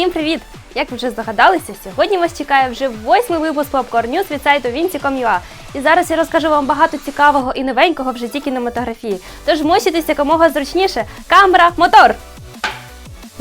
Всім привіт! Як ви вже здогадалися, сьогодні вас чекає вже восьмий випуск Popcorn News від сайту Vinci.com.ua. І зараз я розкажу вам багато цікавого і новенького в житті кінематографії. Тож мочитесь якомога зручніше. Камера, мотор!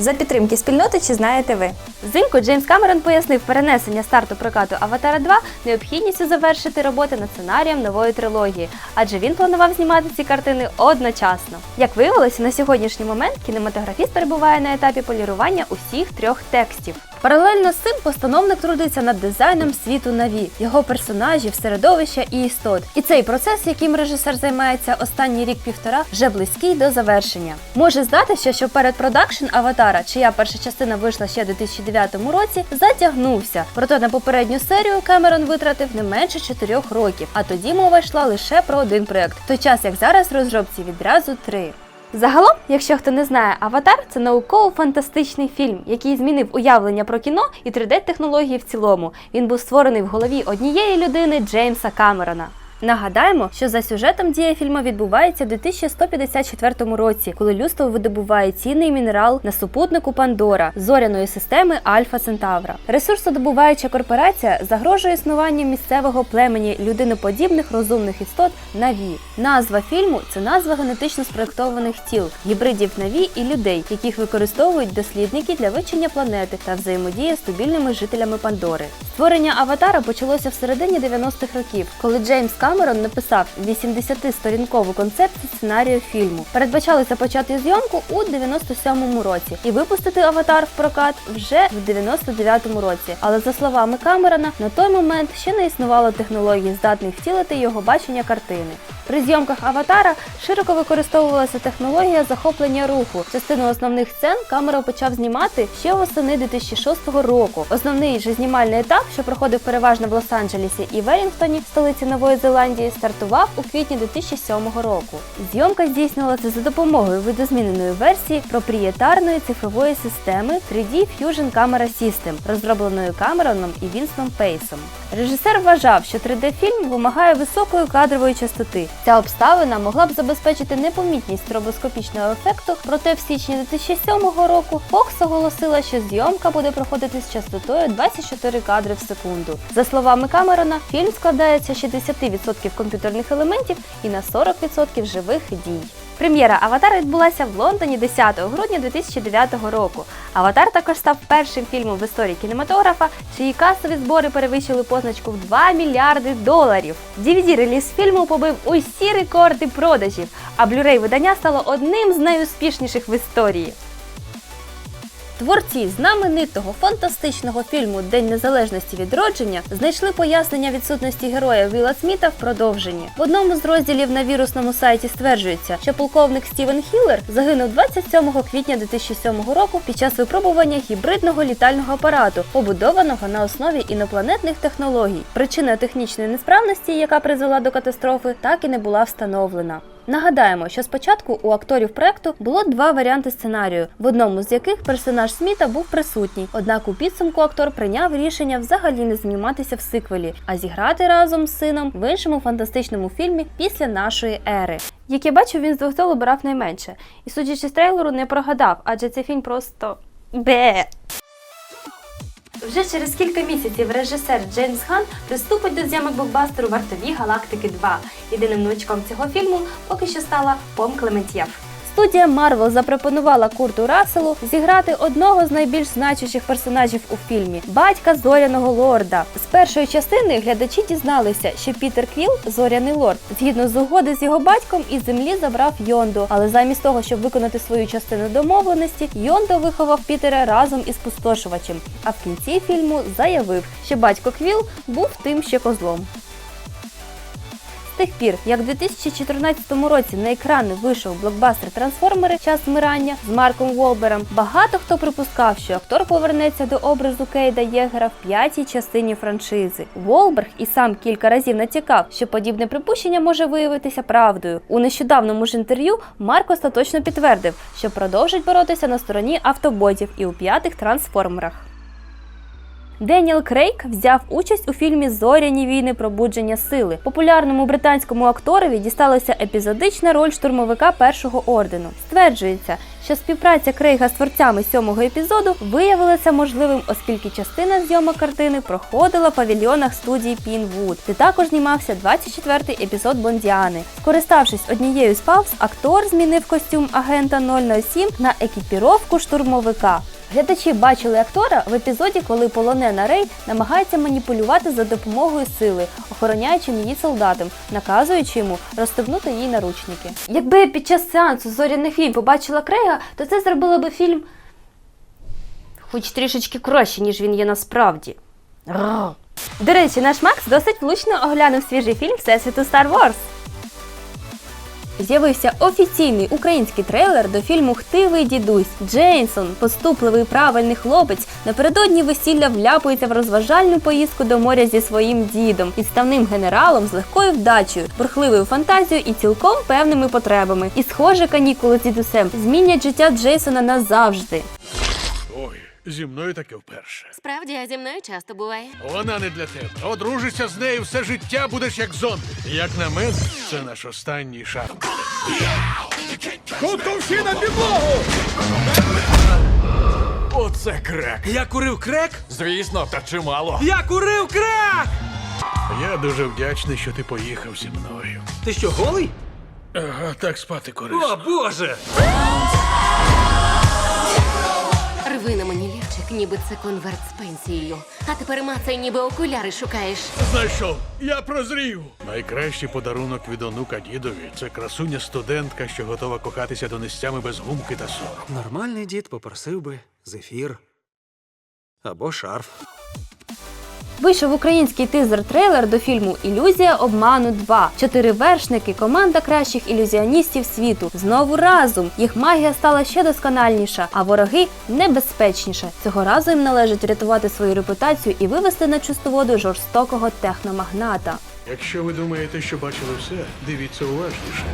За підтримки спільноти чи знаєте ви? Взимку Джеймс Камерон пояснив перенесення старту прокату Аватара 2 необхідністю завершити роботи над сценарієм нової трилогії, адже він планував знімати ці картини одночасно. Як виявилося, на сьогоднішній момент кінематографіст перебуває на етапі полірування усіх трьох текстів. Паралельно з цим постановник трудиться над дизайном світу Наві, його персонажів, середовища і істот. І цей процес, яким режисер займається останній рік-півтора, вже близький до завершення. Може здатися, що перед продакшн Аватара, чия перша частина вийшла ще у 2009 році, затягнувся. Проте на попередню серію Кемерон витратив не менше 4 років, а тоді мова йшла лише про один проект, той час як зараз розробці відразу три. Загалом, якщо хто не знає, Аватар це науково-фантастичний фільм, який змінив уявлення про кіно і 3D-технології в цілому. Він був створений в голові однієї людини Джеймса Камерона. Нагадаємо, що за сюжетом дія фільму відбувається в 2154 році, коли людство видобуває цінний мінерал на супутнику Пандора зоряної системи Альфа Центавра. Ресурсодобуваюча корпорація загрожує існуванню місцевого племені людиноподібних розумних істот Наві. Назва фільму це назва генетично спроєктованих тіл, гібридів Наві і людей, яких використовують дослідники для вивчення планети та взаємодії з стабільними жителями Пандори. Створення аватара почалося в середині 90-х років, коли Джеймс Камерон написав 80-сторінкову концепцію сценарію фільму. Передбачалося почати зйомку у 97-му році і випустити аватар в прокат вже в 99-му році. Але за словами Камерона, на той момент ще не існувало технології, здатних втілити його бачення картини. При зйомках аватара широко використовувалася технологія захоплення руху. Частину основних сцен камера почав знімати ще восени 2006 року. Основний же знімальний етап, що проходив переважно в Лос-Анджелесі і Велінгтоні, столиці Нової Зеландії, стартував у квітні 2007 року. Зйомка здійснювалася за допомогою видозміненої версії проприєтарної цифрової системи 3D Fusion Camera System, розробленої Камероном і Вінсном Пейсом. Режисер вважав, що 3D-фільм вимагає високої кадрової частоти. Ця обставина могла б забезпечити непомітність стробоскопічного ефекту, проте в січні 2007 року Fox оголосила, що зйомка буде проходити з частотою 24 кадри в секунду. За словами Камерона, фільм складається з 60% комп'ютерних елементів і на 40% живих дій. Прем'єра Аватар відбулася в Лондоні 10 грудня 2009 року. Аватар також став першим фільмом в історії кінематографа, чиї касові збори перевищили позначку в 2 мільярди доларів. dvd реліз фільму побив усі рекорди продажів, а Blu-ray видання стало одним з найуспішніших в історії. Творці знаменитого фантастичного фільму День Незалежності відродження знайшли пояснення відсутності героя Віла Сміта в продовженні. В одному з розділів на вірусному сайті стверджується, що полковник Стівен Хіллер загинув 27 квітня 2007 року під час випробування гібридного літального апарату, побудованого на основі інопланетних технологій. Причина технічної несправності, яка призвела до катастрофи, так і не була встановлена. Нагадаємо, що спочатку у акторів проекту було два варіанти сценарію, в одному з яких персонаж Сміта був присутній. Однак у підсумку актор прийняв рішення взагалі не зніматися в сиквелі, а зіграти разом з сином в іншому фантастичному фільмі після нашої ери. Як я бачу, він з двох обирав найменше. І судячи з трейлеру, не прогадав, адже цей фільм просто бе. Вже через кілька місяців режисер Джеймс Ган приступить до зйомок блокбастеру Вартові Галактики 2. Єдиним новичком цього фільму поки що стала Пом Клементьєв. Студія Марвел запропонувала Курту Расселу зіграти одного з найбільш значущих персонажів у фільмі батька зоряного лорда. З першої частини глядачі дізналися, що Пітер Квіл зоряний лорд, згідно з угоди з його батьком із землі забрав Йонду. Але замість того, щоб виконати свою частину домовленості, Йондо виховав Пітера разом із пустошувачем. А в кінці фільму заявив, що батько Квіл був тим ще козлом. Тих пір, як у 2014 році на екрани вийшов блокбастер Трансформери Час змирання з Марком Волбером, багато хто припускав, що актор повернеться до образу Кейда Єгера в п'ятій частині франшизи. Волберг і сам кілька разів натякав, що подібне припущення може виявитися правдою. У нещодавному ж інтерв'ю Марк остаточно підтвердив, що продовжить боротися на стороні автоботів і у п'ятих трансформерах. Деніел Крейг взяв участь у фільмі Зоряні війни пробудження сили. Популярному британському акторові дісталася епізодична роль штурмовика першого ордену. Стверджується, що співпраця Крейга з творцями сьомого епізоду виявилася можливим, оскільки частина зйомок картини проходила в павільйонах студії Пінвуд, де також знімався 24-й епізод Бондіани. Скориставшись однією з пауз, актор змінив костюм агента 007 на екіпіровку штурмовика. Глядачі бачили актора в епізоді, коли полонена Рей намагається маніпулювати за допомогою сили, охороняючи її солдатам, наказуючи йому розстебнути їй наручники. Якби під час сеансу зоряних вій побачила Крейга, то це зробило би фільм хоч трішечки краще, ніж він є насправді. Ра. До речі, наш Макс досить влучно оглянув свіжий фільм Всесвіту Star Wars. З'явився офіційний український трейлер до фільму Хтивий дідусь. Джейнсон, поступливий правильний хлопець, напередодні весілля вляпується в розважальну поїздку до моря зі своїм дідом, підставним генералом з легкою вдачею, бурхливою фантазією і цілком певними потребами. І схоже, канікули з дідусем змінять життя Джейсона назавжди. Ой, зі мною таке вперше. Справді, а зі мною часто буває. Вона не для тебе. Одружишся з нею все життя будеш як зомбі. Як на мене, це наш останній шанс. Хутко всі на підлогу! Оце крек. Я курив крек? Звісно, та чимало. Я курив крек! Я дуже вдячний, що ти поїхав зі мною. Ти що, голий? Ага, так спати корисно. О, Боже! Рви на мені лівчик, ніби це конверт з пенсією. А тепер мацай, ніби окуляри шукаєш. Знайшов, я прозрів. Найкращий подарунок від онука дідові це красуня студентка, що готова кохатися донестями без гумки та сорому. Нормальний дід попросив би зефір. Або шарф. Вийшов український тизер-трейлер до фільму Ілюзія обману 2. Чотири вершники, команда кращих ілюзіоністів світу. Знову разом. Їх магія стала ще доскональніша, а вороги небезпечніше. Цього разу їм належить врятувати свою репутацію і вивести на чисту воду жорстокого техномагната. Якщо ви думаєте, що бачили все, дивіться уважніше.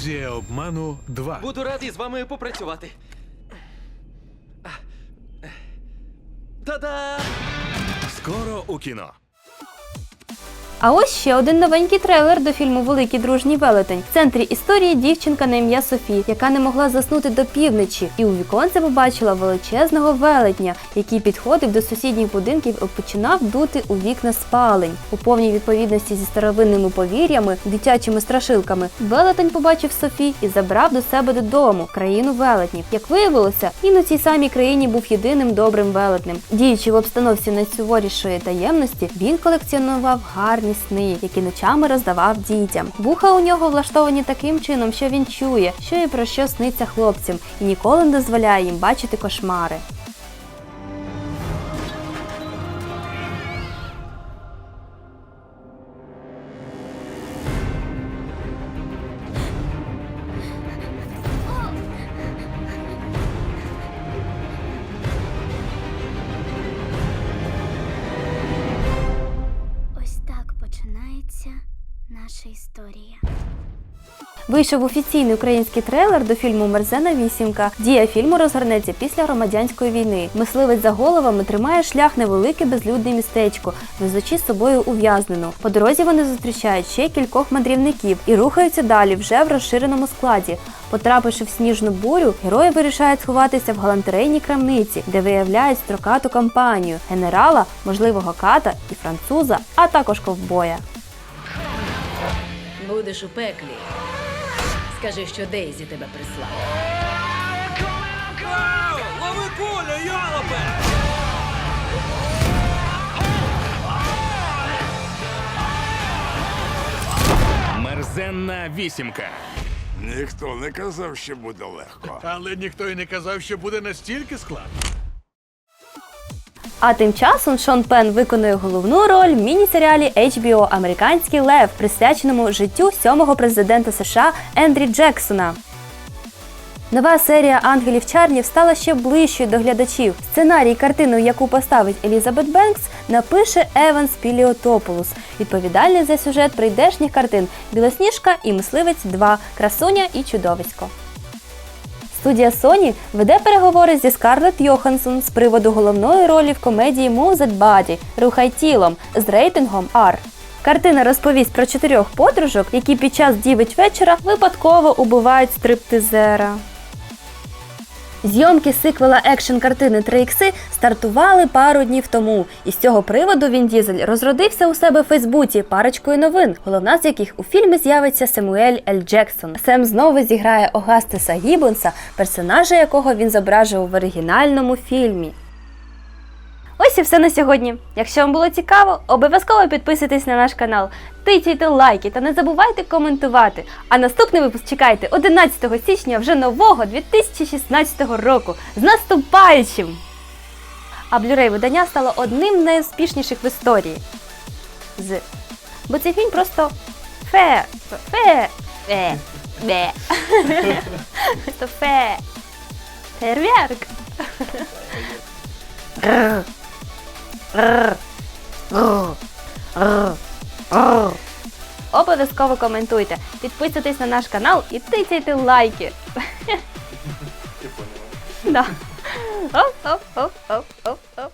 Ілюзія обману 2. Буду радий з вами попрацювати. Та-да! Скоро у кіно. А ось ще один новенький трейлер до фільму Великий дружній велетень. В центрі історії дівчинка на ім'я Софі, яка не могла заснути до півночі, і у віконце побачила величезного велетня, який підходив до сусідніх будинків і починав дути у вікна спалень. У повній відповідності зі старовинними повір'ями, дитячими страшилками, велетень побачив Софі і забрав до себе додому країну велетнів. Як виявилося, він у цій самій країні був єдиним добрим велетнем. Діючи в обстановці найсуворішої таємності, він колекціонував гарні сни, які ночами роздавав дітям. Вуха у нього влаштовані таким чином, що він чує, що і про що сниться хлопцям, і ніколи не дозволяє їм бачити кошмари. Вийшов офіційний український трейлер до фільму Мерзена вісімка. Дія фільму розгорнеться після громадянської війни. Мисливець за головами тримає шлях невелике безлюдне містечко, везучи з собою ув'язнену. По дорозі вони зустрічають ще кількох мандрівників і рухаються далі вже в розширеному складі. Потрапивши в сніжну бурю, герої вирішають сховатися в галантерейній крамниці, де виявляють строкату кампанію генерала, можливого ката і француза, а також ковбоя. Будеш у пеклі. Скажи, що Дейзі тебе прислала. Лови куля, йолопе! Мерзенна вісімка. Ніхто не казав, що буде легко. Але ніхто і не казав, що буде настільки складно. А тим часом Шон Пен виконує головну роль в міні-серіалі HBO Американський лев, присвяченому життю сьомого президента США Ендрі Джексона. Нова серія ангелів Чарлів стала ще ближчою до глядачів. Сценарій картину, яку поставить Елізабет Бенкс, напише Еванс Піліотополус, відповідальний за сюжет прийдешніх картин Білосніжка і Мисливець 2, Красуня і Чудовисько. Студія Sony веде переговори зі Скарлетт Йоханссон з приводу головної ролі в комедії Move Body Рухай тілом з рейтингом R. Картина розповість про чотирьох подружок, які під час дівич вечора випадково убивають стриптизера. Зйомки сиквела екшн картини 3 ікси стартували пару днів тому, і з цього приводу Він Дізель розродився у себе в Фейсбуці парочкою новин, головна з яких у фільмі з'явиться Семуель Ель Джексон. Сем знову зіграє Огастеса Гіббонса, персонажа якого він зображував в оригінальному фільмі. Ось і все на сьогодні. Якщо вам було цікаво, обов'язково підписуйтесь на наш канал, тицяйте лайки та не забувайте коментувати. А наступний випуск чекайте 11 січня вже нового 2016 року. З наступаючим! А Blu-ray видання стало одним з найуспішніших в історії. З. Бо цей фільм просто фе. Фе. Фе. Бе. Просто фе. Фейерверк. Обов'язково коментуйте, підписуйтесь на наш канал і тицяйте лайки. Да. Оп, оп, оп, оп, оп.